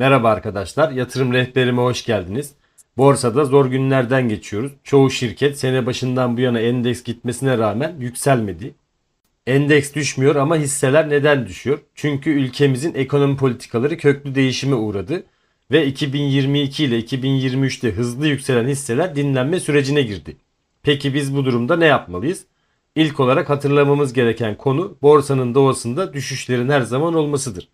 Merhaba arkadaşlar, yatırım rehberime hoş geldiniz. Borsada zor günlerden geçiyoruz. Çoğu şirket sene başından bu yana endeks gitmesine rağmen yükselmedi. Endeks düşmüyor ama hisseler neden düşüyor? Çünkü ülkemizin ekonomi politikaları köklü değişime uğradı ve 2022 ile 2023'te hızlı yükselen hisseler dinlenme sürecine girdi. Peki biz bu durumda ne yapmalıyız? İlk olarak hatırlamamız gereken konu borsanın doğasında düşüşlerin her zaman olmasıdır.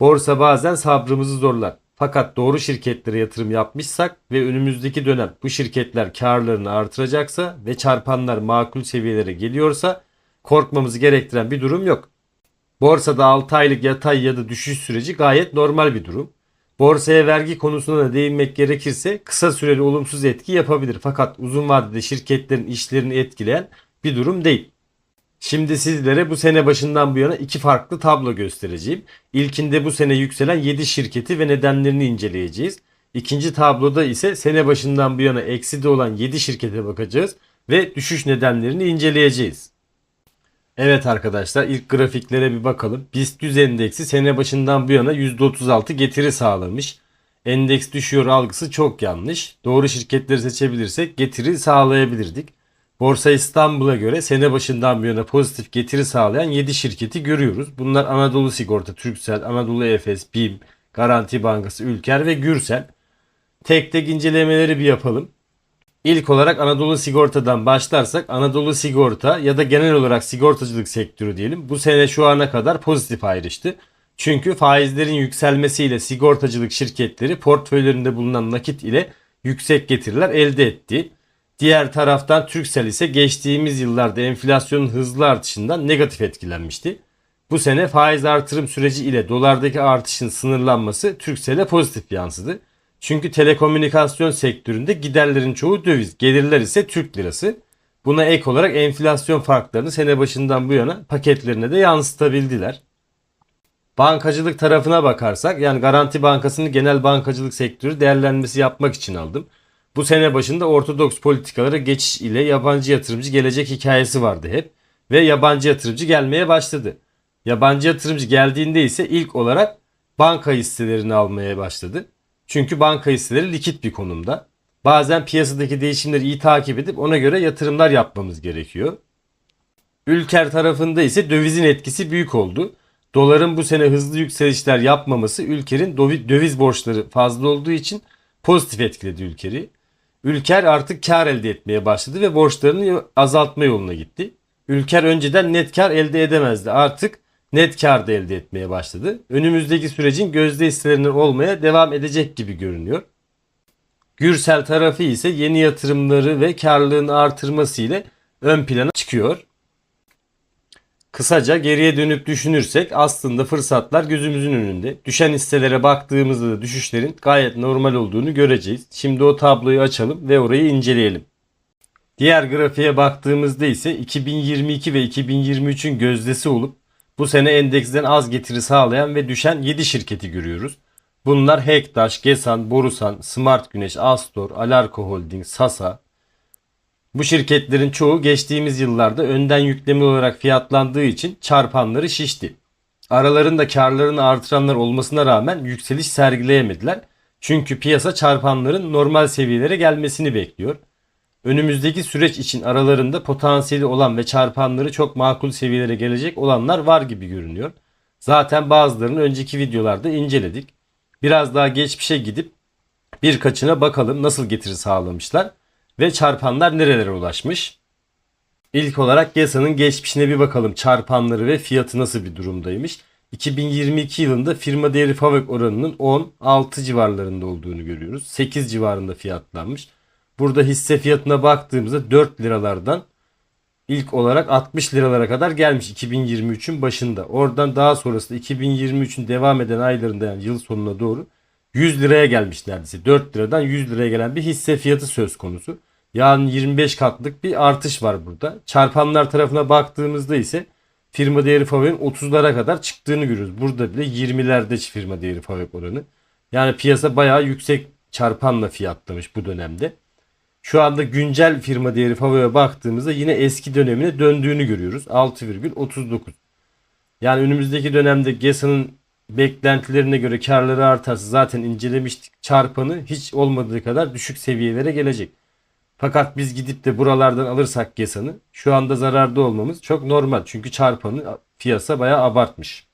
Borsa bazen sabrımızı zorlar. Fakat doğru şirketlere yatırım yapmışsak ve önümüzdeki dönem bu şirketler karlarını artıracaksa ve çarpanlar makul seviyelere geliyorsa korkmamızı gerektiren bir durum yok. Borsada 6 aylık yatay ya da düşüş süreci gayet normal bir durum. Borsaya vergi konusuna da değinmek gerekirse kısa süreli olumsuz etki yapabilir. Fakat uzun vadede şirketlerin işlerini etkileyen bir durum değil. Şimdi sizlere bu sene başından bu yana iki farklı tablo göstereceğim. İlkinde bu sene yükselen 7 şirketi ve nedenlerini inceleyeceğiz. İkinci tabloda ise sene başından bu yana ekside olan 7 şirkete bakacağız ve düşüş nedenlerini inceleyeceğiz. Evet arkadaşlar ilk grafiklere bir bakalım. BIST 100 endeksi sene başından bu yana %36 getiri sağlamış. Endeks düşüyor algısı çok yanlış. Doğru şirketleri seçebilirsek getiri sağlayabilirdik. Borsa İstanbul'a göre sene başından bu yana pozitif getiri sağlayan 7 şirketi görüyoruz. Bunlar Anadolu Sigorta, Türksel, Anadolu Efes, BİM, Garanti Bankası, Ülker ve Gürsel. Tek tek incelemeleri bir yapalım. İlk olarak Anadolu Sigorta'dan başlarsak Anadolu Sigorta ya da genel olarak sigortacılık sektörü diyelim bu sene şu ana kadar pozitif ayrıştı. Çünkü faizlerin yükselmesiyle sigortacılık şirketleri portföylerinde bulunan nakit ile yüksek getiriler elde etti. Diğer taraftan Turkcell ise geçtiğimiz yıllarda enflasyonun hızlı artışından negatif etkilenmişti. Bu sene faiz artırım süreci ile dolardaki artışın sınırlanması Turkcell'e pozitif yansıdı. Çünkü telekomünikasyon sektöründe giderlerin çoğu döviz, gelirler ise Türk lirası. Buna ek olarak enflasyon farklarını sene başından bu yana paketlerine de yansıtabildiler. Bankacılık tarafına bakarsak yani Garanti Bankası'nın genel bankacılık sektörü değerlenmesi yapmak için aldım. Bu sene başında ortodoks politikalara geçiş ile yabancı yatırımcı gelecek hikayesi vardı hep ve yabancı yatırımcı gelmeye başladı. Yabancı yatırımcı geldiğinde ise ilk olarak banka hisselerini almaya başladı. Çünkü banka hisseleri likit bir konumda. Bazen piyasadaki değişimleri iyi takip edip ona göre yatırımlar yapmamız gerekiyor. Ülker tarafında ise dövizin etkisi büyük oldu. Doların bu sene hızlı yükselişler yapmaması ülkenin döviz borçları fazla olduğu için pozitif etkiledi ülkeri. Ülker artık kar elde etmeye başladı ve borçlarını azaltma yoluna gitti. Ülker önceden net kar elde edemezdi. Artık net kar da elde etmeye başladı. Önümüzdeki sürecin gözde hisselerinden olmaya devam edecek gibi görünüyor. Gürsel tarafı ise yeni yatırımları ve karlılığını artırması ile ön plana çıkıyor. Kısaca geriye dönüp düşünürsek aslında fırsatlar gözümüzün önünde. Düşen hisselere baktığımızda da düşüşlerin gayet normal olduğunu göreceğiz. Şimdi o tabloyu açalım ve orayı inceleyelim. Diğer grafiğe baktığımızda ise 2022 ve 2023'ün gözdesi olup bu sene endeksten az getiri sağlayan ve düşen 7 şirketi görüyoruz. Bunlar Hektaş, Gesan, Borusan, Smart Güneş, Astor, Alarko Holding, Sasa, bu şirketlerin çoğu geçtiğimiz yıllarda önden yüklemi olarak fiyatlandığı için çarpanları şişti. Aralarında karlarını artıranlar olmasına rağmen yükseliş sergileyemediler. Çünkü piyasa çarpanların normal seviyelere gelmesini bekliyor. Önümüzdeki süreç için aralarında potansiyeli olan ve çarpanları çok makul seviyelere gelecek olanlar var gibi görünüyor. Zaten bazılarını önceki videolarda inceledik. Biraz daha geçmişe gidip birkaçına bakalım nasıl getiri sağlamışlar ve çarpanlar nerelere ulaşmış? İlk olarak GESA'nın geçmişine bir bakalım. Çarpanları ve fiyatı nasıl bir durumdaymış? 2022 yılında firma değeri FAVÖK oranının 10-6 civarlarında olduğunu görüyoruz. 8 civarında fiyatlanmış. Burada hisse fiyatına baktığımızda 4 liralardan ilk olarak 60 liralara kadar gelmiş 2023'ün başında. Oradan daha sonrasında 2023'ün devam eden aylarında yani yıl sonuna doğru 100 liraya gelmiş neredeyse. 4 liradan 100 liraya gelen bir hisse fiyatı söz konusu. Yani 25 katlık bir artış var burada. Çarpanlar tarafına baktığımızda ise firma değeri favorin 30'lara kadar çıktığını görüyoruz. Burada bile 20'lerde firma değeri fabrik oranı. Yani piyasa bayağı yüksek çarpanla fiyatlamış bu dönemde. Şu anda güncel firma değeri favoreye baktığımızda yine eski dönemine döndüğünü görüyoruz. 6,39. Yani önümüzdeki dönemde GESA'nın beklentilerine göre karları artarsa zaten incelemiştik. Çarpanı hiç olmadığı kadar düşük seviyelere gelecek. Fakat biz gidip de buralardan alırsak Gesan'ı şu anda zararda olmamız çok normal. Çünkü çarpanı piyasa bayağı abartmış.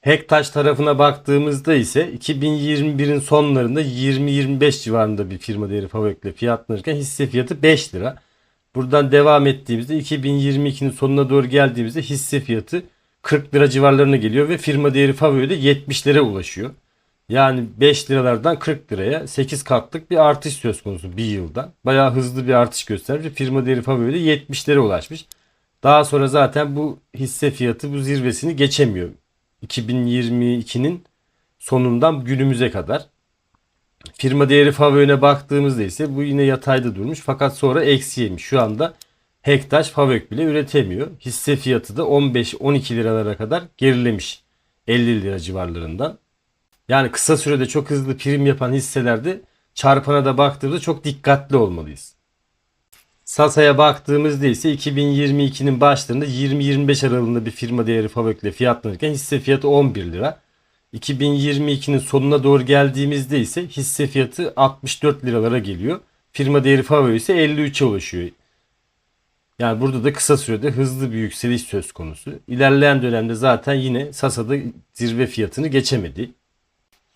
Hektaş tarafına baktığımızda ise 2021'in sonlarında 20-25 civarında bir firma değeri Favök'le fiyatlanırken hisse fiyatı 5 lira. Buradan devam ettiğimizde 2022'nin sonuna doğru geldiğimizde hisse fiyatı 40 lira civarlarına geliyor ve firma değeri Favö'de 70'lere ulaşıyor. Yani 5 liralardan 40 liraya 8 katlık bir artış söz konusu bir yılda. Bayağı hızlı bir artış göstermiş. Firma değeri Favö'de 70'lere ulaşmış. Daha sonra zaten bu hisse fiyatı bu zirvesini geçemiyor. 2022'nin sonundan günümüze kadar. Firma değeri Favö'ne baktığımızda ise bu yine yatayda durmuş fakat sonra eksi yemiş. Şu anda Hektaş Favök bile üretemiyor. Hisse fiyatı da 15-12 liralara kadar gerilemiş. 50 lira civarlarından. Yani kısa sürede çok hızlı prim yapan hisselerde çarpana da baktığımızda çok dikkatli olmalıyız. Sasa'ya baktığımızda ise 2022'nin başlarında 20-25 aralığında bir firma değeri Favök'le fiyatlanırken hisse fiyatı 11 lira. 2022'nin sonuna doğru geldiğimizde ise hisse fiyatı 64 liralara geliyor. Firma değeri Favök ise 53'e ulaşıyor. Yani burada da kısa sürede hızlı bir yükseliş söz konusu. İlerleyen dönemde zaten yine Sasa'da zirve fiyatını geçemedi.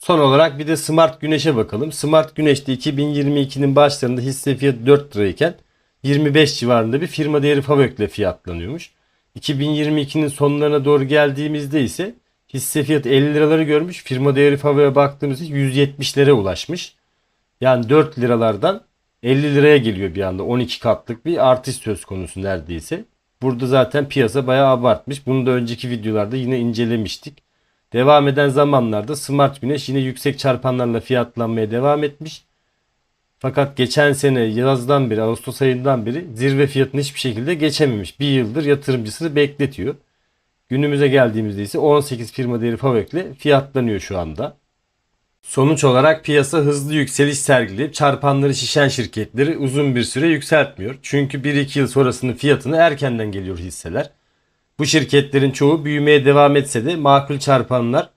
Son olarak bir de Smart Güneş'e bakalım. Smart Güneş'te 2022'nin başlarında hisse fiyatı 4 lirayken 25 civarında bir firma değeri Favök'le fiyatlanıyormuş. 2022'nin sonlarına doğru geldiğimizde ise hisse fiyatı 50 liraları görmüş. Firma değeri Favök'e baktığımızda 170'lere ulaşmış. Yani 4 liralardan 50 liraya geliyor bir anda. 12 katlık bir artış söz konusu neredeyse. Burada zaten piyasa bayağı abartmış. Bunu da önceki videolarda yine incelemiştik. Devam eden zamanlarda Smart Güneş yine yüksek çarpanlarla fiyatlanmaya devam etmiş. Fakat geçen sene yazdan beri, Ağustos ayından beri zirve fiyatını hiçbir şekilde geçememiş. Bir yıldır yatırımcısını bekletiyor. Günümüze geldiğimizde ise 18 firma değeri Favök'le fiyatlanıyor şu anda. Sonuç olarak piyasa hızlı yükseliş sergileyip çarpanları şişen şirketleri uzun bir süre yükseltmiyor. Çünkü 1-2 yıl sonrasının fiyatını erkenden geliyor hisseler. Bu şirketlerin çoğu büyümeye devam etse de makul çarpanlar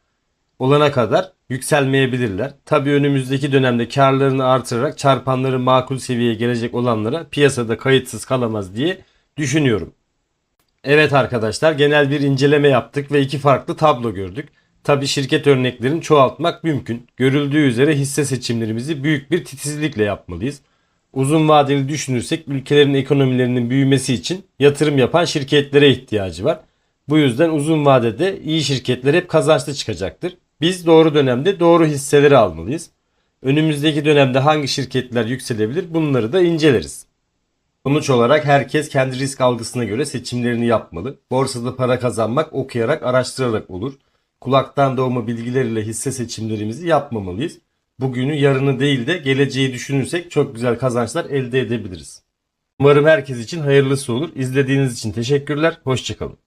olana kadar yükselmeyebilirler. Tabi önümüzdeki dönemde karlarını artırarak çarpanları makul seviyeye gelecek olanlara piyasada kayıtsız kalamaz diye düşünüyorum. Evet arkadaşlar genel bir inceleme yaptık ve iki farklı tablo gördük. Tabi şirket örneklerini çoğaltmak mümkün. Görüldüğü üzere hisse seçimlerimizi büyük bir titizlikle yapmalıyız. Uzun vadeli düşünürsek ülkelerin ekonomilerinin büyümesi için yatırım yapan şirketlere ihtiyacı var. Bu yüzden uzun vadede iyi şirketler hep kazançlı çıkacaktır. Biz doğru dönemde doğru hisseleri almalıyız. Önümüzdeki dönemde hangi şirketler yükselebilir bunları da inceleriz. Sonuç olarak herkes kendi risk algısına göre seçimlerini yapmalı. Borsada para kazanmak okuyarak, araştırarak olur. Kulaktan doğma bilgiler ile hisse seçimlerimizi yapmamalıyız. Bugünü, yarını değil de geleceği düşünürsek çok güzel kazançlar elde edebiliriz. Umarım herkes için hayırlısı olur. İzlediğiniz için teşekkürler. Hoşçakalın.